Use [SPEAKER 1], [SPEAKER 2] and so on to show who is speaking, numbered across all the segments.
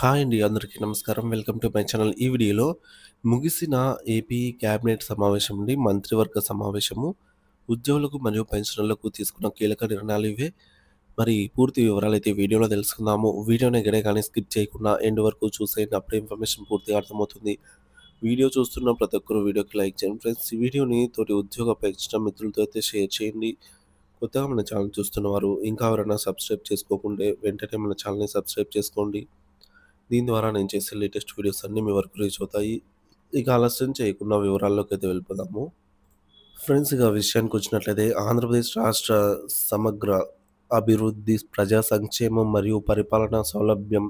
[SPEAKER 1] Hi అండి. అందరికీ నమస్కారం. Welcome to my channel. ఈ వీడియోలో ముగిసిన ఏపీ క్యాబినెట్ సమావేశం నుండి మంత్రివర్గ సమావేశము, ఉద్యోగులకు మరియు పెన్షనర్లకు తీసుకున్న కీలక నిర్ణయాలు ఇవే. మరి పూర్తి వివరాలు అయితే వీడియోలో తెలుసుకుందాము. వీడియోని ఎక్కడే కానీ స్కిప్ చేయకుండా ఎండ్ వరకు చూసేయండి. అప్పుడే ఇన్ఫర్మేషన్ పూర్తిగా అర్థమవుతుంది. వీడియో చూస్తున్న ప్రతి ఒక్కరు వీడియోకి లైక్ చేయండి ఫ్రెండ్స్. ఈ వీడియోని తోటి ఉద్యోగ పెన్షనర్ మిత్రులతో అయితే షేర్ చేయండి. కొత్తగా మన ఛానల్ చూస్తున్నవారు ఇంకా ఎవరైనా సబ్స్క్రైబ్ చేసుకోకుంటే వెంటనే మన ఛానల్‌ని సబ్స్క్రైబ్ చేసుకోండి. దీని ద్వారా నేను చేసే లేటెస్ట్ వీడియోస్ అన్నీ మీ వరకు రీచ్ అవుతాయి. ఇక ఆలస్యం చేయకుండా వివరాల్లోకైతే వెళ్ళిపోదాము. ఫ్రెండ్స్ ఇక విషయానికి వచ్చినట్లయితే ఆంధ్రప్రదేశ్ రాష్ట్ర సమగ్ర అభివృద్ధి, ప్రజా సంక్షేమం మరియు పరిపాలనా సౌలభ్యం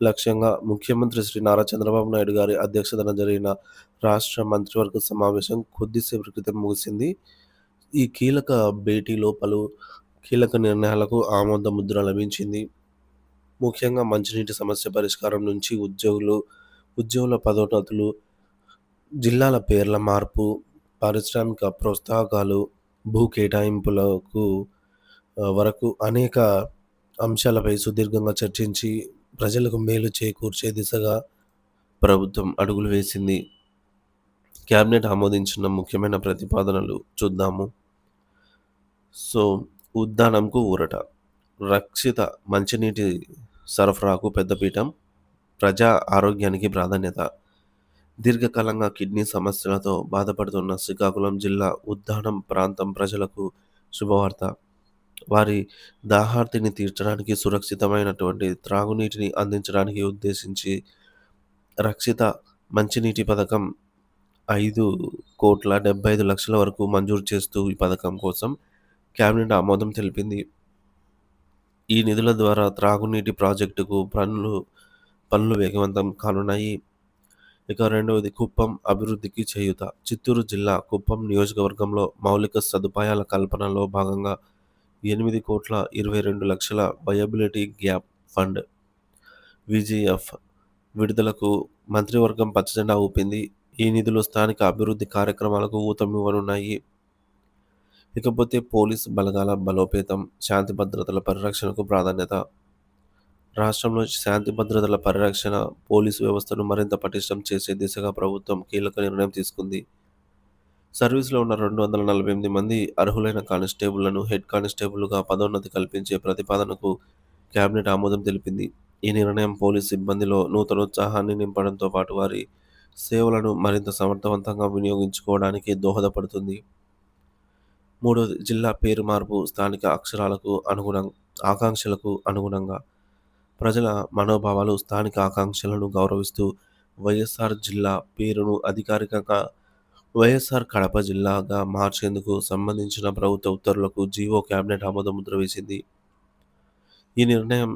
[SPEAKER 1] లక్ష్యంగా ముఖ్యమంత్రి శ్రీ నారా చంద్రబాబు నాయుడు గారి అధ్యక్షతన జరిగిన రాష్ట్ర మంత్రివర్గ సమావేశం కొద్దిసేపు క్రితం ముగిసింది. ఈ కీలక భేటీలో పలు కీలక నిర్ణయాలకు ఆమోద ముద్ర లభించింది. ముఖ్యంగా మంచినీటి సమస్య పరిష్కారం నుంచి ఉద్యోగులు ఉద్యోగుల పదోన్నతులు, జిల్లాల పేర్ల మార్పు, పారిశ్రామిక ప్రోత్సాహకాలు, భూ కేటాయింపులకు వరకు అనేక అంశాలపై సుదీర్ఘంగా చర్చించి ప్రజలకు మేలు చేకూర్చే దిశగా ప్రభుత్వం అడుగులు వేసింది. క్యాబినెట్ ఆమోదించిన ముఖ్యమైన ప్రతిపాదనలు చూద్దాము. సో, ఉద్దానంకు ఊరట. రక్షిత మంచినీటి సరఫరాకు పెద్దపీఠం ప్రజా ఆరోగ్యానికి ప్రాధాన్యత. దీర్ఘకాలంగా కిడ్నీ సమస్యలతో బాధపడుతున్న శ్రీకాకుళం జిల్లా ఉద్దానం ప్రాంతం ప్రజలకు శుభవార్త. వారి దాహార్తిని తీర్చడానికి సురక్షితమైనటువంటి త్రాగునీటిని అందించడానికి ఉద్దేశించి రక్షిత మంచినీటి పథకం ఐదు కోట్ల డెబ్బై ఐదు లక్షల వరకు మంజూరు చేస్తూ ఈ పథకం కోసం క్యాబినెట్ ఆమోదం తెలిపింది. ఈ నిధుల ద్వారా త్రాగునీటి ప్రాజెక్టుకు పనులు పనులు వేగవంతం కానున్నాయి. ఇక రెండవది కుప్పం అభివృద్ధికి చేయూత. చిత్తూరు జిల్లా కుప్పం నియోజకవర్గంలో మౌలిక సదుపాయాల కల్పనలో భాగంగా ఎనిమిది కోట్ల ఇరవై రెండు లక్షల వయబిలిటీ గ్యాప్ ఫండ్ విజిఎఫ్ విడుదలకు మంత్రివర్గం పచ్చజెండా ఊపింది. ఈ నిధులు స్థానిక అభివృద్ధి కార్యక్రమాలకు ఊతమివ్వనున్నాయి. ఇకపోతే పోలీసు బలగాల బలోపేతం, శాంతి భద్రతల పరిరక్షణకు ప్రాధాన్యత. రాష్ట్రంలో శాంతి భద్రతల పరిరక్షణ, పోలీసు వ్యవస్థను మరింత పటిష్టం చేసే దిశగా ప్రభుత్వం కీలక నిర్ణయం తీసుకుంది. సర్వీస్‌లో ఉన్న రెండు వందల నలభై ఎనిమిది మంది అర్హులైన కానిస్టేబుళ్ళను హెడ్ కానిస్టేబుల్‌గా పదోన్నతి కల్పించే ప్రతిపాదనకు క్యాబినెట్ ఆమోదం తెలిపింది. ఈ నిర్ణయం పోలీస్ సిబ్బందిలో నూతనోత్సాహాన్ని నింపడంతో పాటు వారి సేవలను మరింత సమర్థవంతంగా వినియోగించుకోవడానికి దోహదపడుతుంది. మూడోది జిల్లా పేరు మార్పు స్థానిక అక్షరాలకు అనుగుణం ఆకాంక్షలకు అనుగుణంగా ప్రజల మనోభావాలు, స్థానిక ఆకాంక్షలను గౌరవిస్తూ వైఎస్ఆర్ జిల్లా పేరును అధికారికంగా వైఎస్ఆర్ కడప జిల్లాగా మార్చేందుకు సంబంధించిన ప్రభుత్వ ఉత్తర్వులకు జీవో క్యాబినెట్ ఆమోద ముద్ర వేసింది. ఈ నిర్ణయం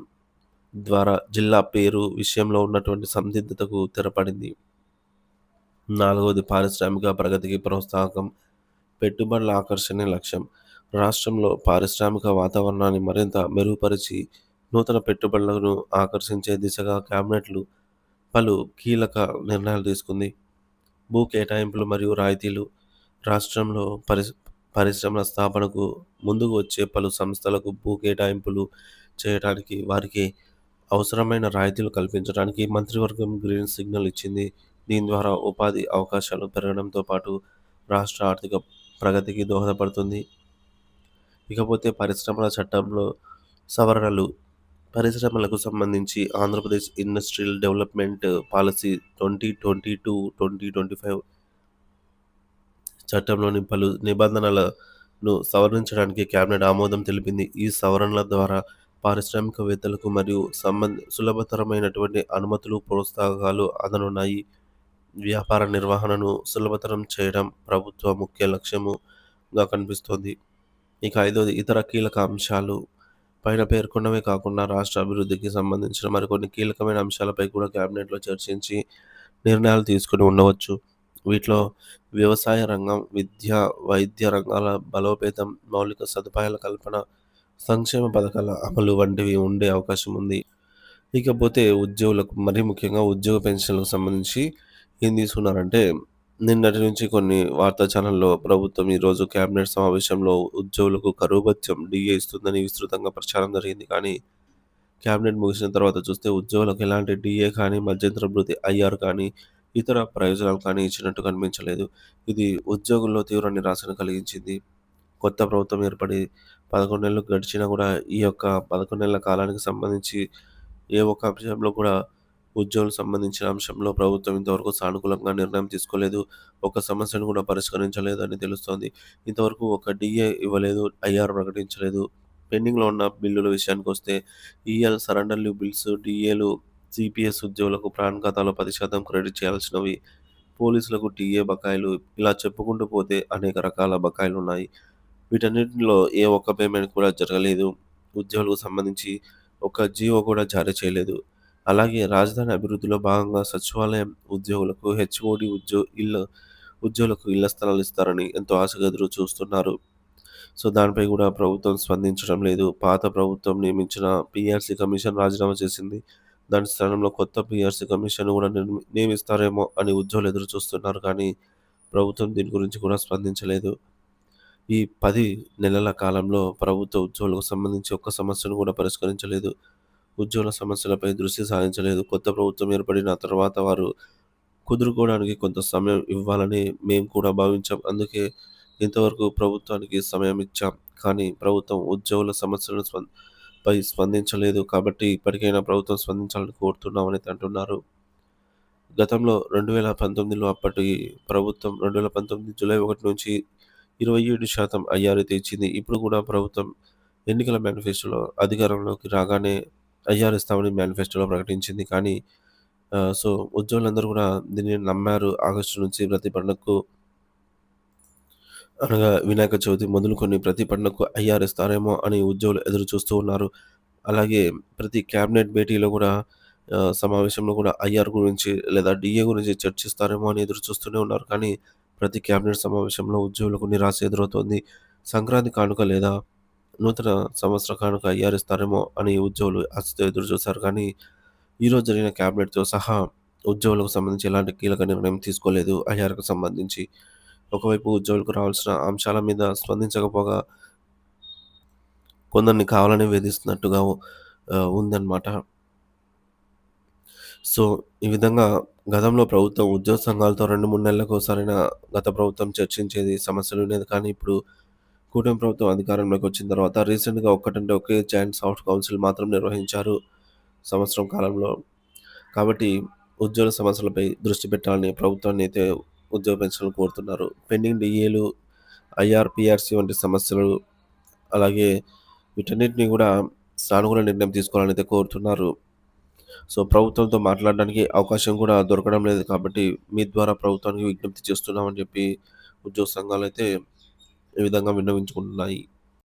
[SPEAKER 1] ద్వారా జిల్లా పేరు విషయంలో ఉన్నటువంటి సందిగ్ధతకు తెరపడింది. నాలుగవది పారిశ్రామిక ప్రగతికి ప్రోత్సాహకం, పెట్టుబడుల ఆకర్షణే లక్ష్యం. రాష్ట్రంలో పారిశ్రామిక వాతావరణాన్ని మరింత మెరుగుపరిచి నూతన పెట్టుబడులను ఆకర్షించే దిశగా క్యాబినెట్లు పలు కీలక నిర్ణయాలు తీసుకుంది. భూ కేటాయింపులు మరియు రాయితీలు. రాష్ట్రంలో పరి పరిశ్రమల స్థాపనకు ముందుకు వచ్చే పలు సంస్థలకు భూ కేటాయింపులు చేయడానికి, వారికి అవసరమైన రాయితీలు కల్పించడానికి మంత్రివర్గం గ్రీన్ సిగ్నల్ ఇచ్చింది. దీని ద్వారా ఉపాధి అవకాశాలు పెరగడంతో పాటు రాష్ట్ర ఆర్థిక ప్రగతికి దోహదపడుతుంది. ఇకపోతే పరిశ్రమల చట్టంలో సవరణలు. పరిశ్రమలకు సంబంధించి Andhra Pradesh industrial development policy twenty twenty two twenty twenty five చట్టంలోని పలు నిబంధనలను సవరించడానికి క్యాబినెట్ ఆమోదం తెలిపింది. ఈ సవరణల ద్వారా పారిశ్రామికవేత్తలకు మరియు సంబంధ సులభతరమైనటువంటి అనుమతులు, ప్రోత్సాహకాలు అందనున్నాయి. వ్యాపార నిర్వహణను సులభతరం చేయడం ప్రభుత్వ ముఖ్య లక్ష్యముగా కనిపిస్తోంది. ఇక ఐదోది ఇతర కీలక అంశాలు. పైన పేర్కొన్నవే కాకుండా రాష్ట్ర అభివృద్ధికి సంబంధించిన మరికొన్ని కీలకమైన అంశాలపై కూడా క్యాబినెట్‌లో చర్చించి నిర్ణయాలు తీసుకొని ఉండవచ్చు. వీటిలో వ్యవసాయ రంగం, విద్య, వైద్య రంగాల బలోపేతం, మౌలిక సదుపాయాల కల్పన, సంక్షేమ పథకాల అమలు వంటివి ఉండే అవకాశం ఉంది. ఇకపోతే ఉద్యోగులకు మరీ ముఖ్యంగా ఉద్యోగ పెన్షన్‌లకు సంబంధించి ఏం తీసుకున్నారంటే నిన్నటి నుంచి కొన్ని వార్తా ఛానల్లో ప్రభుత్వం ఈరోజు క్యాబినెట్ సమావేశంలో ఉద్యోగులకు కరువు భత్యం డీఏ ఇస్తుందని విస్తృతంగా ప్రచారం జరిగింది. కానీ క్యాబినెట్ ముగిసిన తర్వాత చూస్తే ఉద్యోగులకు ఎలాంటి డీఏ కానీ, మధ్యంతర భృతి, ఐఆర్ కానీ, ఇతర ప్రయోజనాలు కానీ ఇచ్చినట్టు కనిపించలేదు. ఇది ఉద్యోగుల్లో తీవ్ర నిరాశను కలిగించింది. కొత్త ప్రభుత్వం ఏర్పడి 11 నెలలు గడిచినా కూడా ఈ యొక్క 11 నెలల కాలానికి సంబంధించి ఏ ఒక్క అంశంలో కూడా ఉద్యోగులకు సంబంధించిన అంశంలో ప్రభుత్వం ఇంతవరకు సానుకూలంగా నిర్ణయం తీసుకోలేదు. ఒక సమస్యను కూడా పరిష్కరించలేదని తెలుస్తోంది. ఇంతవరకు ఒక డీఏ ఇవ్వలేదు. ఐఆర్ ప్రకటించలేదు. పెండింగ్‌లో ఉన్న బిల్లుల విషయానికి వస్తే ఈఎల్, సరెండర్ లీవ్ బిల్స్, డీఏలు, సిపిఎస్ ఉద్యోగులకు ప్రాణ ఖాతాలో 10% క్రెడిట్ చేయాల్సినవి, పోలీసులకు టీఏ బకాయిలు ఇలా చెప్పుకుంటూ పోతే అనేక రకాల బకాయిలు ఉన్నాయి వీటన్నిటిలో ఏ ఒక్క పేమెంట్ కూడా జరగలేదు. ఉద్యోగులకు సంబంధించి ఒక జీవో కూడా జారీ చేయలేదు. అలాగే రాజధాని అభివృద్ధిలో భాగంగా సచివాలయం ఉద్యోగులకు హెచ్ఓడి ఉద్యో ఇళ్ళ ఉద్యోగులకు ఇళ్ళ స్థలాలు ఇస్తారని ఎంతో ఆశగా ఎదురు చూస్తున్నారు. సో, దానిపై కూడా ప్రభుత్వం స్పందించడం లేదు. పాత ప్రభుత్వం నియమించిన పీఆర్సీ కమిషన్ రాజీనామా చేసింది. దాని స్థానంలో కొత్త పీఆర్సీ కమిషన్‌ను కూడా నిర్మి నియమిస్తారేమో అని ఉద్యోగులు ఎదురు చూస్తున్నారు కానీ, ప్రభుత్వం దీని గురించి కూడా స్పందించలేదు. ఈ 10 నెలల కాలంలో ప్రభుత్వ ఉద్యోగులకు సంబంధించి ఒక్క సమస్యను కూడా పరిష్కరించలేదు. ఉద్యోగుల సమస్యలపై దృష్టి సాధించలేదు కొత్త ప్రభుత్వం ఏర్పడిన తర్వాత వారు కుదురుకోవడానికి కొంత సమయం ఇవ్వాలని మేము కూడా భావించాం. అందుకే ఇంతవరకు ప్రభుత్వానికి సమయం ఇచ్చాం. కానీ ప్రభుత్వం ఉద్యోగుల సమస్యలను స్పం పై స్పందించలేదు. కాబట్టి ఇప్పటికైనా ప్రభుత్వం స్పందించాలని కోరుతున్నామని అంటున్నారు. గతంలో 2019లో అప్పటి ప్రభుత్వం 2019 జూలై ఒకటి నుంచి 27% ఐఆర్ అయితే ఇచ్చింది. ఇప్పుడు కూడా ప్రభుత్వం ఎన్నికల మేనిఫెస్టోలో అధికారంలోకి రాగానే ఐఆర్ ఇస్తామని మేనిఫెస్టోలో ప్రకటించింది. కానీ సో ఉద్యోగులందరూ కూడా దీన్ని నమ్మారు. ఆగస్టు నుంచి ప్రతి పండగకు అనగా వినాయక చవితి మొదలుకొని ప్రతి పండుగకు ఐఆర్ ఇస్తారేమో అని ఉద్యోగులు ఎదురు చూస్తూ ఉన్నారు. అలాగే ప్రతి క్యాబినెట్ భేటీలో కూడా సమావేశంలో కూడా ఐఆర్ గురించి లేదా డిఏ గురించి చర్చిస్తారేమో అని ఎదురు చూస్తూనే ఉన్నారు. కానీ ప్రతి క్యాబినెట్ సమావేశంలో ఉద్యోగులకు నిరాశ ఎదురవుతోంది. సంక్రాంతి కానుక లేదా నూతన సంవత్సర కానుక ఐఆర్ ఇస్తారేమో అని ఉద్యోగులు ఆశతో ఎదురు చూశారు. కానీ ఈరోజు జరిగిన క్యాబినెట్‌తో సహా ఉద్యోగులకు సంబంధించి ఎలాంటి కీలక నిర్ణయం తీసుకోలేదు ఐఆర్‌కు సంబంధించి. ఒకవైపు ఉద్యోగులకు రావాల్సిన అంశాల మీద స్పందించకపోగా కొందరిని కావాలని వేధిస్తున్నట్టుగా ఉందన్నమాట. సో, ఈ విధంగా గతంలో ప్రభుత్వం ఉద్యోగ సంఘాలతో రెండు మూడు నెలలకు సరైన గత ప్రభుత్వం చర్చించేది, సమస్యలు ఉండేది కానీ ఇప్పుడు కూటమి ప్రభుత్వం అధికారంలోకి వచ్చిన తర్వాత రీసెంట్‌గా ఒక్కటంటే ఒకే జాయింట్ సాఫ్ట్ కౌన్సిల్ మాత్రం నిర్వహించారు సంవత్సరం కాలంలో. కాబట్టి ఉద్యోగుల సమస్యలపై దృష్టి పెట్టాలని ప్రభుత్వాన్ని అయితే ఉద్యోగ పెన్షన్లు కోరుతున్నారు. పెండింగ్ డీఏలు, ఐఆర్పిఆర్సి వంటి సమస్యలు అలాగే వీటన్నిటిని కూడా సానుకూల నిర్ణయం తీసుకోవాలని అయితే కోరుతున్నారు. సో, ప్రభుత్వంతో మాట్లాడడానికి అవకాశం కూడా దొరకడం లేదు కాబట్టి మీ ద్వారా ప్రభుత్వానికి విజ్ఞప్తి చేస్తున్నామని చెప్పి ఉద్యోగ సంఘాలు అయితే ఈ విధంగా విన్నవించుకుంటున్నాయి.